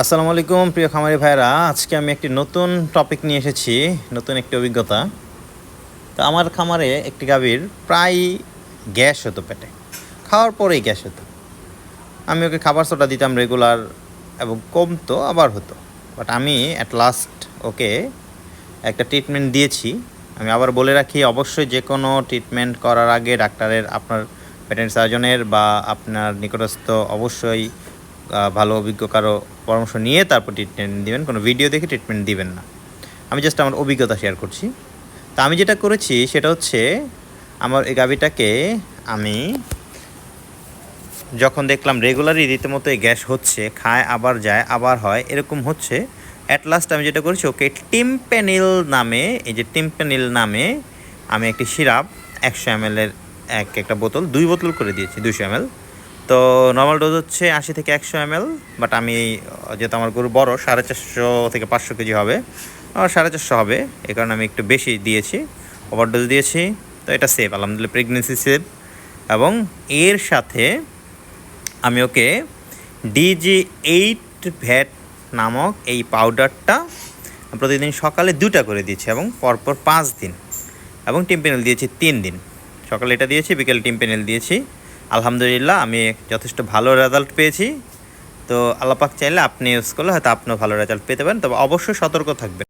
আসসালামু আলাইকুম, প্রিয় খামারি ভাইরা আজকে আমি একটি নতুন টপিক নিয়ে এসেছি, নতুন একটি অভিজ্ঞতা। তো আমার খামারে একটি গাভীর প্রায় গ্যাস হতো পেটে, খাওয়ার পরেই গ্যাস হতো। আমি ওকে খাবার সোটা দিতাম রেগুলার এবং কমতো আবার হতো। বাট আমি অ্যাট লাস্ট ওকে একটা ট্রিটমেন্ট দিয়েছি। আমি আবার বলে রাখি, অবশ্যই যে কোনো ট্রিটমেন্ট করার আগে ডাক্তারের আপনার পেটেন্ট সার্জনের বা আপনার নিকটস্থ অবশ্যই ভালো অভিজ্ঞ কারও পরামর্শ নিয়ে তারপর ট্রিটমেন্ট দিবেন, কোনো ভিডিও দেখে ট্রিটমেন্ট দিবেন না। আমি জাস্ট আমার অভিজ্ঞতা শেয়ার করছি। তা আমি যেটা করেছি, সেটা হচ্ছে আমার এই গাভিটাকে আমি যখন দেখলাম রেগুলারই রীতিমতো এই গ্যাস হচ্ছে, খায়, আবার যায়, আবার হয়, এরকম হচ্ছে অ্যাট লাস্ট আমি যেটা করেছি, ওকে টিম্পেনিল নামে, এই যে টিম্পেনিল নামে আমি একটি সিরাপ, একশো এম এক একটা বোতল, দুই বোতল করে দিয়েছি দুশো এম তো নর্মাল ডোজ হচ্ছে আশি থেকে একশো এম বাট আমি, যেহেতু আমার গরু বড়, সাড়ে চারশো থেকে পাঁচশো কেজি হবে। সাড়ে চারশো হবে এই কারণে আমি একটু বেশি দিয়েছি। ওভার ডোজ দিয়েছি, তো এটা সেফ আলহামদুলিল্লাহ প্রেগনেন্সি সেফ এবং এর সাথে আমি ওকে ডিজি এইট ভ্যাট নামক এই পাউডারটা প্রতিদিন সকালে দুটা করে দিয়েছি এবং পরপর পাঁচ দিন। এবং টিম্পেনেল দিয়েছি তিন দিন। সকালে এটা দিয়েছি, বিকেলে টিম্পেনেল দিয়েছি। আলহামদুলিল্লাহ, আমি যথেষ্ট ভালো রেজাল্ট পেয়েছি। তো আল্লাপাক চাইলে আপনি ইউজ করলে হয়তো আপনিও ভালো রেজাল্ট পেতে পারেন, তবে অবশ্যই সতর্ক থাকবেন।